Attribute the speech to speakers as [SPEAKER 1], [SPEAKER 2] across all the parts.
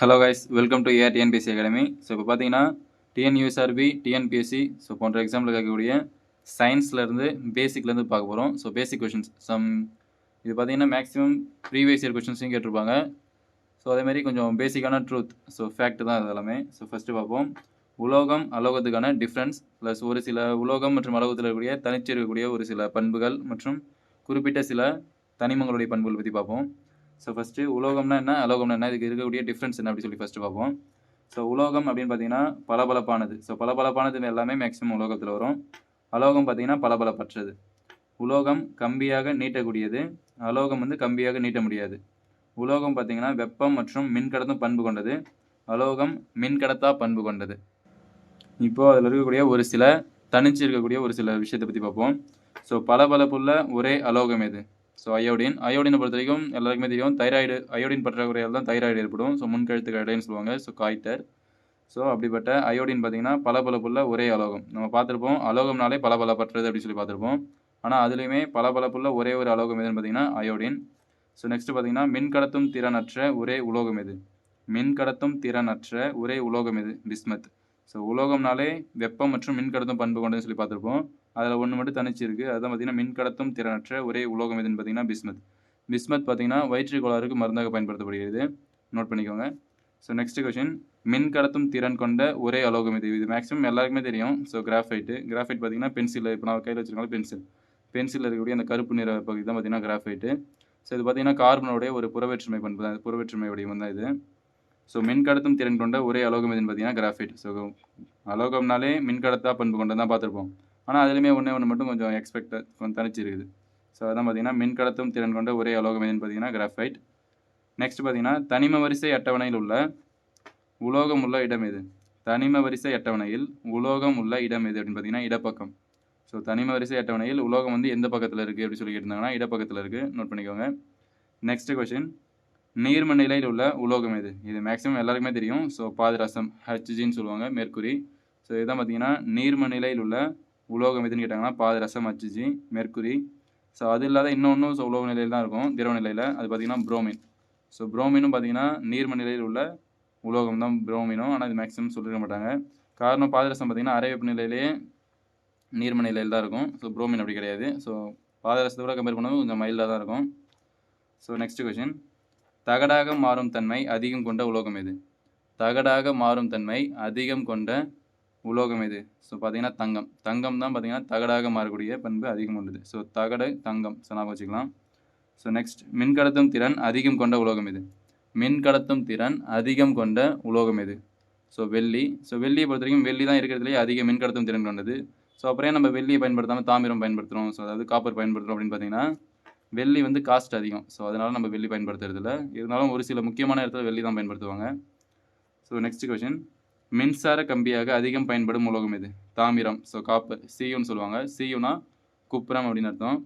[SPEAKER 1] Hello guys welcome to AR TNPSC academy so இப்போ பார்த்தீங்கன்னா TNUSRB TNPSC so போன்ற example கேட்கக்கூடிய சயின்ஸ்லேருந்து பேசிக்லேருந்து பார்க்க போகிறோம் ஸோ பேசிக் கொஷின்ஸ் சம் இது பார்த்தீங்கன்னா மேக்ஸிமம் ப்ரீவியஸ் இயர் கொஷின்ஸையும் கேட்டிருப்பாங்க. ஸோ அதேமாதிரி கொஞ்சம் பேசிக்கான ட்ரூத் ஸோ ஃபேக்ட் தான் இது எல்லாமே. ஸோ ஃபஸ்ட்டு பார்ப்போம். உலோகம் அலோகத்துக்கான டிஃப்ரென்ஸ் ப்ளஸ் ஒரு சில உலோகம் மற்றும் அலோகத்தில் இருக்கக்கூடிய தனிச்சு இருக்கக்கூடிய ஒரு சில பண்புகள் மற்றும் குறிப்பிட்ட சில தனிமங்களுடைய பண்புகள் பற்றி பார்ப்போம். ஸோ ஃபஸ்ட்டு உலோகம்னா என்ன? அலோகம்னா என்ன? இதுக்கு இருக்கக்கூடிய டிஃப்ரென்ஸ் என்ன அப்படி சொல்லி ஃபஸ்ட்டு பார்ப்போம். ஸோ உலோகம் அப்படின்னு பார்த்தீங்கன்னா பளபளப்பானது. ஸோ பளபளப்பானது எல்லாமே மேக்ஸிமம் உலோகத்தில் வரும். அலோகம் பார்த்தீங்கன்னா பளபளப்பற்றது. உலோகம் கம்பியாக நீட்டக்கூடியது. அலோகம் வந்து கம்பியாக நீட்ட முடியாது. உலோகம் பார்த்தீங்கன்னா வெப்பம் மற்றும் மின்கடத்தும் பண்பு கொண்டது. அலோகம் மின்கடத்தா பண்பு கொண்டது. இப்போது அதில் இருக்கக்கூடிய ஒரு சில தனிச்சு இருக்கக்கூடிய ஒரு சில விஷயத்தை பற்றி பார்ப்போம். ஸோ பளபளப்புள்ள ஒரே அலோகம் எது? ஸோ அயோடின் அயோடினை பொறுத்த வரைக்கும் எல்லாருக்குமே தெரியும் தைராய்டு அயோடின் பற்றாக்குறையால் தான் தைராய்டு ஏற்படும். ஸோ முன்கழுத்து கடைன்னு சொல்லுவாங்க ஸோ காய்டர் ஸோ அப்படிப்பட்ட அயோடின் பார்த்தீங்கன்னா பளபளப்புள்ள ஒரே அலோகம். நம்ம பார்த்துருப்போம் அலோகம்னாலே பளபளப்பற்றது அப்படின்னு சொல்லி பார்த்துருப்போம். ஆனால் அதுலேயுமே பளபளப்புள்ள ஒரே ஒரு அலோகம் எதுன்னு பார்த்தீங்கன்னா அயோடின் ஸோ நெக்ஸ்ட் பார்த்தீங்கன்னா மின்கடத்தும் திறனற்ற ஒரே உலோகம் எது? மின்கடத்தும் திறனற்ற ஒரே உலோகம் எது? பிஸ்மத். ஸோ உலோகம்னாலே வெப்பம் மற்றும் மின்கடத்தும் பண்பு கொண்டதுன்னு சொல்லி பார்த்துருப்போம். அதில் ஒன்று மட்டும் தனிச்சு இருக்குது அதுதான் பார்த்தீங்கன்னா மின்கடத்தும் திறனற்ற ஒரே உலோகம் எதுன்னு பார்த்தீங்கன்னா பிஸ்மத். பிஸ்மத் பார்த்தீங்கன்னா வயிற்று கோளாறுக்கு மருந்தாக பயன்படுத்தப்படுகிறது. நோட் பண்ணிக்கோங்க. ஸோ நெக்ஸ்ட் கொஷின் மின் கடத்தும் திறன் கொண்ட ஒரே அலோகம் இது இது மேக்ஸிமம் எல்லாருக்குமே தெரியும். ஸோ கிராஃபைட்டு கிராஃபைட் பார்த்தீங்கன்னா பென்சில் இப்போ நான் கையில் வச்சிருக்காங்க பென்சில் பென்சிலில் இருக்கக்கூடிய அந்த கருப்பு நிற பகுதி தான் பார்த்தீங்கன்னா கிராஃபைட்டு ஸோ இது பார்த்தீங்கன்னா கார்பனுடைய ஒரு புறவேற்றுமை பண்பு தான். புறவேற்றுமை வடிவம் தான் இது. ஸோ மின் கடத்தும் திறன் கொண்ட ஒரே அலோகம் எதுன்னு பார்த்தீங்கன்னா கிராஃபைட் ஸோ அலோகம்னாலே மின் கடத்தா பண்பு கொண்டு தான் பார்த்துருப்போம் ஆனால் அதுலேயுமே ஒன்றே ஒன்று மட்டும் கொஞ்சம் எக்ஸ்பெக்ட் கொஞ்சம் தனிச்சு இருக்குது. ஸோ அதான் பார்த்தீங்கன்னா மின் கடத்தும் திறன் கொண்ட ஒரே அலோகம் எதுன்னு பார்த்தீங்கன்னா கிராஃபைட் நெக்ஸ்ட் பார்த்தீங்கன்னா தனிம வரிசை அட்டவணையில் உள்ள உலோகம் உள்ள இடம் எது? தனிம வரிசை அட்டவணையில் உலோகம் உள்ள இடம் எது அப்படின்னு பார்த்தீங்கன்னா இடப்பக்கம். ஸோ தனிம வரிசை அட்டவணையில் உலோகம் வந்து எந்த பக்கத்தில் இருக்குது அப்படின்னு சொல்லி கேட்டிருந்தாங்கன்னா இடப்பக்கத்தில் இருக்குது நோட் பண்ணிக்கோங்க. நெக்ஸ்ட் கொஷின் நீர்ம நிலையில் உள்ள உலோகம் எது? இது மேக்ஸிமம் எல்லாருக்குமே தெரியும். ஸோ பாதரசம் ஹச்ஜின்னு சொல்லுவாங்க மேற்குறி ஸோ இதுதான் பார்த்தீங்கன்னா நீர்ம நிலையில் உள்ள உலோகம் எதுன்னு கேட்டாங்கன்னா பாதரசம் ஹச்ஜி மெர்குரி. ஸோ அது இல்லாத இன்னொன்றும் ஸோ உலோக நிலையில் தான் இருக்கும் திரவ நிலையில். அது பார்த்தீங்கன்னா புரோமின் ஸோ புரோமினும் பார்த்தீங்கன்னா நீர்ம நிலையில் உள்ள உலோகம் தான் புரோமினும் ஆனால் இது மேக்ஸிமம் சொல்லிருக்க மாட்டாங்க. காரணம் பாதரசம் பார்த்திங்கன்னா அரை வெப்பநிலையிலேயே நீர்ம நிலையில் தான் இருக்கும். ஸோ புரோமின் அப்படி கிடையாது. ஸோ பாதரசத்தை விட கம்பேர் பண்ணது கொஞ்சம் மைல்டாக தான் இருக்கும். ஸோ நெக்ஸ்ட் கொஷின் தகடாக மாறும் தன்மை அதிகம் கொண்ட உலோகம் எது? தகடாக மாறும் தன்மை அதிகம் கொண்ட உலோகம் எது? ஸோ பார்த்தீங்கன்னா தங்கம். தங்கம் தான் பார்த்தீங்கன்னா தகடாக மாறக்கூடிய பண்பு அதிகம் கொண்டது. ஸோ தகடு தங்கம். ஸோ ஞாபகம் வச்சுக்கலாம். ஸோ நெக்ஸ்ட் மின்கடத்தும் திறன் அதிகம் கொண்ட உலோகம் எது? மின்கடத்தும் திறன் அதிகம் கொண்ட உலோகம் எது? ஸோ வெள்ளி. ஸோ வெள்ளியை பொறுத்த வரைக்கும் வெள்ளி தான் இருக்கிறதுலேயே அதிக மின்கடத்தும் திறன் கொண்டது. ஸோ அப்புறம் நம்ம வெள்ளியை பயன்படுத்தாமல் தாமிரம் பயன்படுத்துகிறோம் ஸோ அதாவது காப்பர் பயன்படுத்துகிறோம் அப்படின்னு பார்த்தீங்கன்னா வெள்ளி வந்து காஸ்ட் அதிகம். ஸோ அதனால் நம்ம வெள்ளி பயன்படுத்துறதில்ல. இருந்தாலும் ஒரு சில முக்கியமான இடத்துல வெள்ளி தான் பயன்படுத்துவாங்க. ஸோ நெக்ஸ்ட் கொஷின் மின்சார கம்பியாக அதிகம் பயன்படும் உலோகம் எது? தாமிரம். So copper. சியூன்னு சொல்லுவாங்க. சியூனா குப்புரம் அப்படின்னு அர்த்தம்.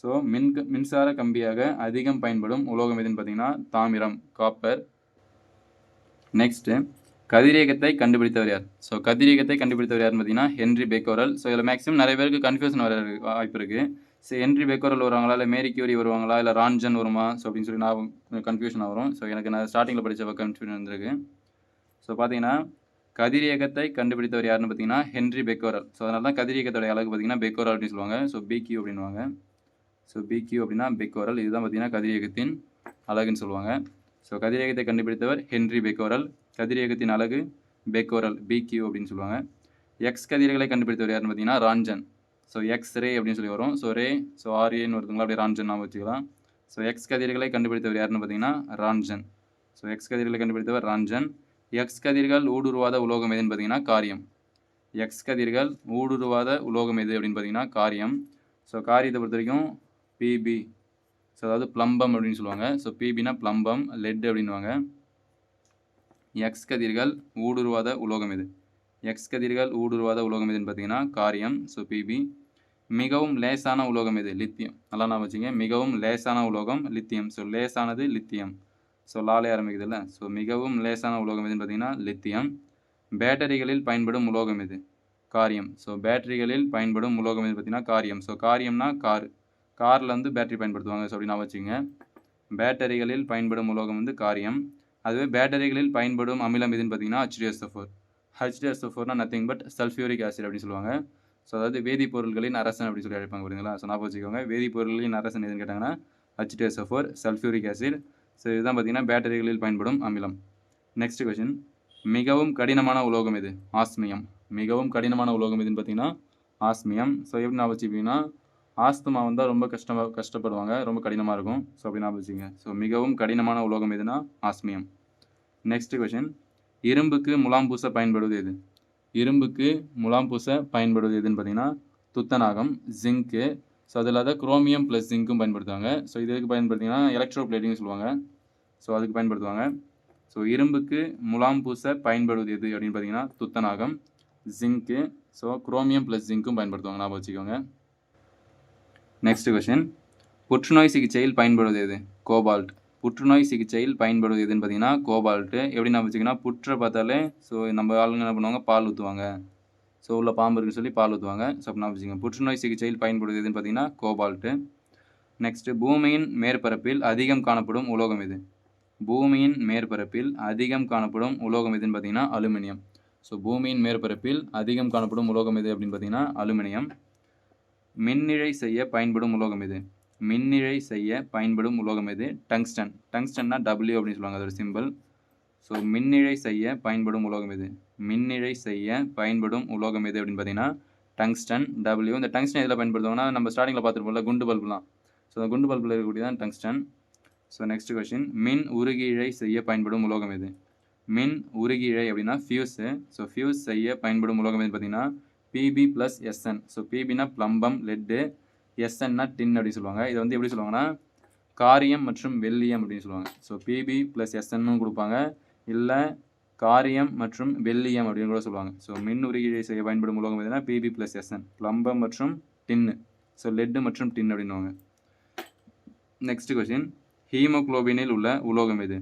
[SPEAKER 1] ஸோ மின் மின்சார கம்பியாக அதிகம் பயன்படும் உலோகம் எதுன்னு பார்த்தீங்கன்னா தாமிரம் காப்பர். நெக்ஸ்ட்டு கதிரியக்கத்தை கண்டுபிடித்தவர் யார்? ஸோ கதிரியக்கத்தை கண்டுபிடித்தவர் யாருன்னு பார்த்தீங்கன்னா ஹென்ரி பேக்கோரல். ஸோ இதில் மேக்ஸிமம் நிறைய பேருக்கு கன்ஃபியூஷன் வர வாய்ப்பு இருக்குது ஸோ ஹென்ரி பேக்கோரல் வருவாங்களா? இல்லை மேரி கியூரி வருவாங்களா? இல்லை ரான்ஜன் வருமா? ஸோ அப்படின்னு சொல்லி நான் கன்ஃபியூஷன் வரும். ஸோ எனக்கு நான் ஸ்டார்டிங்கில் படித்த கன்ஃபியூஷன் வந்திருக்கு. ஸோ பார்த்தீங்கன்னா கதிரியக்கத்தை கண்டுபிடித்தவர் யாருன்னு பார்த்தீங்கன்னா ஹென்ரி பெக்கோரல். ஸோ அதனால தான் கதிரியக்கத்தோடைய அழகு பார்த்தீங்கன்னா பெக்கோரல் அப்படின்னு சொல்லுவாங்க. ஸோ பிக்யூ அப்படின்வாங்க ஸோ பிக்யூ அப்படின்னா பெக்கோரல். இதுதான் பார்த்தீங்கன்னா கதிரியக்கத்தின் அழகுன்னு சொல்லுவாங்க. ஸோ கதிரியக்கத்தை கண்டுபிடித்தவர் ஹென்ரி பெக்கோரல். கதிரியக்கத்தின் அழகு பெக்கோரல். பிக்யூ அப்படின்னு சொல்லுவாங்க. எக்ஸ் கதிர்களை கண்டுபிடித்தவர் யாருன்னு பார்த்தீங்கன்னா ராஞ்சன். ஸோ எக்ஸ் ரே அப்படின்னு சொல்லி வரும். ஸோ ரே ஸோ ஆர்ஏன்னு வருதுங்களா அப்படியே ராஞ்சன் நாம் வச்சுக்கலாம். ஸோ எக்ஸ் கதிர்களை கண்டுபிடித்தவர் யாருன்னு பார்த்தீங்கன்னா ராஞ்சன். ஸோ எக்ஸ் கதிர்களை கண்டுபிடித்தவர் ராஞ்சன். எக்ஸ் கதிர்கள் ஊடுருவாத உலோகம் எதுன்னு பார்த்தீங்கன்னா காரியம். எக்ஸ் கதிர்கள் ஊடுருவாத உலோகம் எது அப்படின்னு பார்த்தீங்கன்னா காரியம். ஸோ காரியத்தை பொறுத்த வரைக்கும் பிபி ஸோ அதாவது ப்ளம்பம் அப்படின்னு சொல்லுவாங்க. ஸோ பிபினா ப்ளம்பம் லெட் அப்படின்வாங்க எக்ஸ் கதிர்கள் ஊடுருவாத உலோகம் எது? எக்ஸ் கதிர்கள் ஊடுருவாத உலோகம் எதுன்னு பார்த்தீங்கன்னா காரியம். ஸோ பிபி மிகவும் லேசான உலோகம் எது? லித்தியம். நல்லா நான் வச்சுங்க. மிகவும் லேசான உலோகம் லித்தியம். ஸோ லேசானது லித்தியம். ஸோ லாலே ஆரம்பிக்குது இல்லை ஸோ மிகவும் லேசான உலோகம் எதுன்னு பார்த்தீங்கன்னா லித்தியம். பேட்டரிகளில் பயன்படும் உலோகம் எது? காரியம். ஸோ பேட்டரிகளில் பயன்படும் உலோகம் எது பார்த்தீங்கன்னா காரியம். ஸோ காரியம்னா கார். காரில் வந்து பேட்டரி பயன்படுத்துவாங்க. ஸோ அப்படின்னா வச்சுங்க பேட்டரிகளில் பயன்படும் உலோகம் வந்து காரியம். அதுவே பேட்டரிகளில் பயன்படும் அமிலம் எதுன்னு பார்த்தீங்கன்னா H D S O four ஹெச்டிஎஸ்எஃபோர்னா nothing but sulphuric acid அப்படின்னு சொல்லுவாங்க. ஸோ அதாவது வேதிப்பொருட்களின் அரசன் அப்படின்னு சொல்லி அழைப்பாங்க புரியுதுங்களா ஸோ நான் வச்சுக்கோங்க. வேதிப்பொருள்களின் அரசன் எதுன்னு கேட்டாங்கன்னா ஹச்டிஎஸ்எஃபோர் சல்ஃபியூரிக் ஆசிட் ஸோ இதுதான் பார்த்தீங்கன்னா பேட்டரிகளில் பயன்படும் அமிலம். நெக்ஸ்ட் கொஷின் மிகவும் கடினமான உலோகம் எது? ஆஸ்மியம். மிகவும் கடினமான உலோகம் எதுன்னு பார்த்தீங்கன்னா ஆஸ்மியம். ஸோ எப்படி நான் வச்சுப்பீங்கன்னா ஆஸ்துமா வந்தால் ரொம்ப கஷ்டமாக கஷ்டப்படுவாங்க. ரொம்ப கடினமாக இருக்கும். ஸோ அப்படி ஞாபகம் வச்சுங்க ஸோ மிகவும் கடினமான உலோகம் எதுனா ஆஸ்மியம். நெக்ஸ்ட் கொஷின் இரும்புக்கு முலாம் பூச பயன்படுவது எது? இரும்புக்கு முலாம் பூச பயன்படுவது எதுன்னு பார்த்தீங்கன்னா துத்தநாகம் ஜிங்க்கு ஸோ அது இல்லாத குரோமியம் ப்ளஸ் ஜிங்க்கும் பயன்படுத்துவாங்க. ஸோ இது எதுக்கு பயன்படுத்திங்கன்னா எலக்ட்ரோ பிளேட்டிங் சொல்லுவாங்க. ஸோ அதுக்கு பயன்படுத்துவாங்க. ஸோ இரும்புக்கு முலாம் பூச பயன்படுவது எது அப்படின்னு பார்த்தீங்கன்னா துத்தநாகம் ஜிங்க்கு ஸோ குரோமியம் ப்ளஸ் ஜிங்க்கும் பயன்படுத்துவாங்க. ஞாபகம் வச்சுக்கோங்க. நெக்ஸ்ட் கொஷின் புற்றுநோய் சிகிச்சையில் பயன்படுவது எது கோபால்ட் புற்றுநோய் சிகிச்சையில் பயன்படுவது எதுன்னு பார்த்தீங்கன்னா கோபால்ட்டு எப்படி நான் வச்சுக்கோன்னா புற்றை பார்த்தாலே ஸோ நம்ம ஆளுங்க என்ன பண்ணுவாங்க? பால் ஊற்றுவாங்க ஸோ உள்ள பாம்பு இருக்குன்னு சொல்லி பால் ஊற்றுவாங்க ஸோ அப்படி நான் வச்சுக்கோங்க. புற்றுநோய் சிகிச்சையில் பயன்படுது எதுன்னு பார்த்தீங்கன்னா கோபால்ட்டு நெக்ஸ்ட்டு பூமியின் மேற்பரப்பில் அதிகம் காணப்படும் உலோகம் எது? பூமியின் மேற்பரப்பில் அதிகம் காணப்படும் உலோகம் எதுன்னு பார்த்தீங்கன்னா அலுமினியம். ஸோ பூமியின் மேற்பரப்பில் அதிகம் காணப்படும் உலோகம் எது அப்படின்னு பார்த்தீங்கன்னா அலுமினியம். மின்னிழை செய்ய பயன்படும் உலோகம் எது? மின்னிழை செய்ய பயன்படும் உலோகம் எது? டங்ஸ்டன். டங்ஸ்டன்னா டபிள்யூ அப்படின்னு சொல்லுவாங்க அதோட சிம்பிள் ஸோ மின்னிழை செய்ய பயன்படும் உலோகம் எது? மின்னிழை செய்ய பயன்படும் உலோகம் எது அப்படின்னு பார்த்தீங்கன்னா டங்ஸ்டன் டபிள்யூ இந்த டங்ஸ்டன் எதில் பயன்படுத்துவாங்கன்னா நம்ம ஸ்டார்டிங்கில் பார்த்துருப்போம்ல குண்டு பல்புலாம். ஸோ அந்த குண்டு பல்பில் இருக்கக்கூடியதான் டங்ஸ்டன். ஸோ நெக்ஸ்ட் கொஷின் மின் உருகிழை செய்ய பயன்படும் உலோகம் எது? மின் உருகிழை அப்படின்னா ஃபியூஸு ஸோ ஃபியூஸ் செய்ய பயன்படும் உலோகம் எது பார்த்தீங்கன்னா பிபி ப்ளஸ் எஸ்என் ஸோ பிபினா ப்ளம்பம் லெட்டு எஸ்என்னா டின் அப்படின்னு சொல்லுவாங்க. இதை வந்து எப்படி சொல்லுவாங்கன்னா காரியம் மற்றும் வெள்ளியம் அப்படின்னு சொல்லுவாங்க. ஸோ பிபி ப்ளஸ் எஸ்என்னு கொடுப்பாங்க. இல்லை காரியம் மற்றும் வெள்ளியம் அப்படின்னு கூட சொல்லுவாங்க. ஸோ மின் உருகிழை செய்ய பயன்படும் உலோகம் எதுனா பிபி ப்ளஸ் எஸ்என் பிளம்பம் மற்றும் டின்னு ஸோ லெட்டு மற்றும் டின் அப்படின்னுவாங்க நெக்ஸ்ட் கொஸ்டின் ஹீமோக்ளோபினில் உள்ள உலோகம் எது?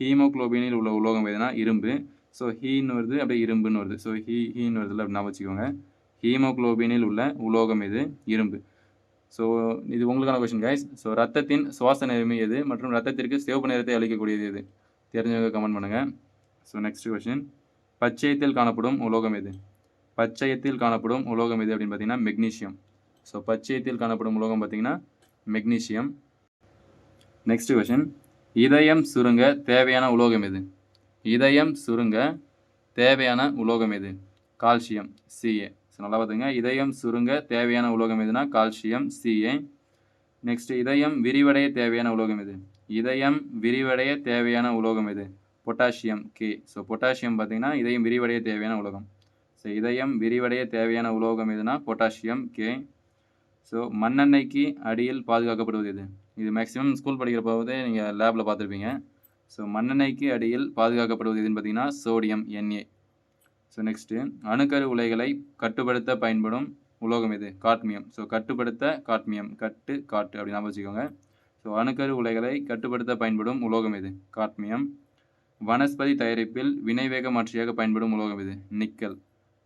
[SPEAKER 1] ஹீமோக்ளோபினில் உள்ள உலோகம் எதுனா இரும்பு. ஸோ ஹீன்னு வருது அப்படியே இரும்புன்னு வருது. ஸோ ஹீ ஹீன்னு வருதுல அப்படின்னா வச்சுக்கோங்க. ஹீமோக்ளோபினில் உள்ள உலோகம் எது? இரும்பு. ஸோ இது உங்களுக்கான கொஷின் கைஸ் ஸோ ரத்தத்தின் சுவாச நிலைமை எது மற்றும் ரத்தத்திற்கு சிவப்பு நிறத்தை அளிக்கக்கூடியது எது? தெரிஞ்சவங்க கமெண்ட் பண்ணுங்கள் ஸோ நெக்ஸ்ட் கொஷின் பச்சையத்தில் காணப்படும் உலோகம் எது? பச்சையத்தில் காணப்படும் உலோகம் எது அப்படின்னு பார்த்தீங்கன்னா மெக்னீஷியம் ஸோ பச்சையத்தில் காணப்படும் உலோகம் பார்த்தீங்கன்னா மெக்னீஷியம் நெக்ஸ்ட் கொஷின் இதயம் சுருங்க தேவையான உலோகம் எது? இதயம் சுருங்க தேவையான உலோகம் எது? கால்சியம் சிஏ ஸோ நல்லா பார்த்துங்க இதயம் சுருங்க தேவையான உலோகம் எதுனா கால்சியம் சிஏ நெக்ஸ்ட் இதயம் விரிவடைய தேவையான உலோகம் எது? இதயம் விரிவடைய தேவையான உலோகம் எது? பொட்டாசியம் கே ஸோ பொட்டாசியம் பார்த்தீங்கன்னா இதயம் விரிவடைய தேவையான உலோகம். ஸோ இதயம் விரிவடைய தேவையான உலோகம் எதுனா பொட்டாசியம் கே ஸோ மண்ணெண்ணெய்க்கு அடியில் பாதுகாக்கப்படுவது எது? இது மேக்ஸிமம் ஸ்கூல் படிக்கிற போதே நீங்கள் லேபில் பார்த்துருப்பீங்க. ஸோ மண்ணெண்ணெய்க்கு அடியில் பாதுகாக்கப்படுவது எதுன்னு பார்த்தீங்கன்னா சோடியம் என்ஏ ஸோ நெக்ஸ்ட்டு அணுக்கரு உலைகளை கட்டுப்படுத்த பயன்படும் உலோகம் எது? காட்மியம். ஸோ கட்டுப்படுத்த காட்மியம். கட்டு காட்டு அப்படி ஞாபகம் வச்சுக்கோங்க. ஸோ அணுக்கரு உலைகளை கட்டுப்படுத்த பயன்படும் உலோகம் எது காட்மியம். வனஸ்பதி தயாரிப்பில் வினைவேக மாற்றியாக பயன்படும் உலோகம் எது நிக்கல்.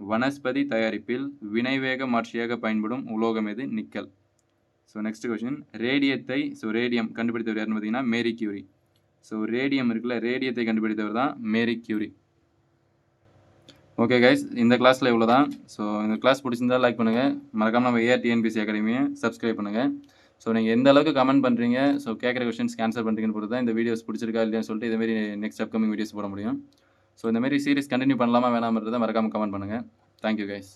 [SPEAKER 1] வனஸ்பதி தயாரிப்பில் வினைவேக மாற்றியாக பயன்படும் உலோகம் எது நிக்கல். ஸோ நெக்ஸ்ட் கொஷின் ரேடியத்தை ஸோ ரேடியம் கண்டுபிடித்தவர் யாருன்னு பார்த்தீங்கன்னா மேரி கியூரி. ஸோ ரேடியம் இருக்குல்ல ரேடியத்தை கண்டுபிடித்தவர் தான் மேரி கியூரி. ஓகே கைஸ் இந்த கிளாஸில் இவ்வளோ தான் ஸோ இந்த கிளாஸ் பிடிச்சிருந்தா லைக் பண்ணுங்கள் மறக்காமல் நம்ம ஏஆர்டிஎன்பிசி அகாடமியை சப்ஸ்கிரைப் பண்ணுங்கள் ஸோ நீங்கள் எந்த அளவுக்கு கமெண்ட் பண்ணுறீங்க ஸோ கேட்குற கொஷின்ஸ் ஆன்சர் பண்ணுறீங்கன்னு பொறுத்து தான் இந்த வீடியோஸ் பிடிச்சிருக்கா இல்லையான்னு சொல்லிட்டு இதேமாரி நெக்ஸ்ட் அப்கமிங் வீடியோஸ் போட முடியும். ஸோ இந்தமாரி சீரிஸ் கண்டினியூ பண்ணலாமா வேணாமன்றதை மறக்காமல் கமெண்ட் பண்ணுங்கள் தேங்க்யூ கைஸ்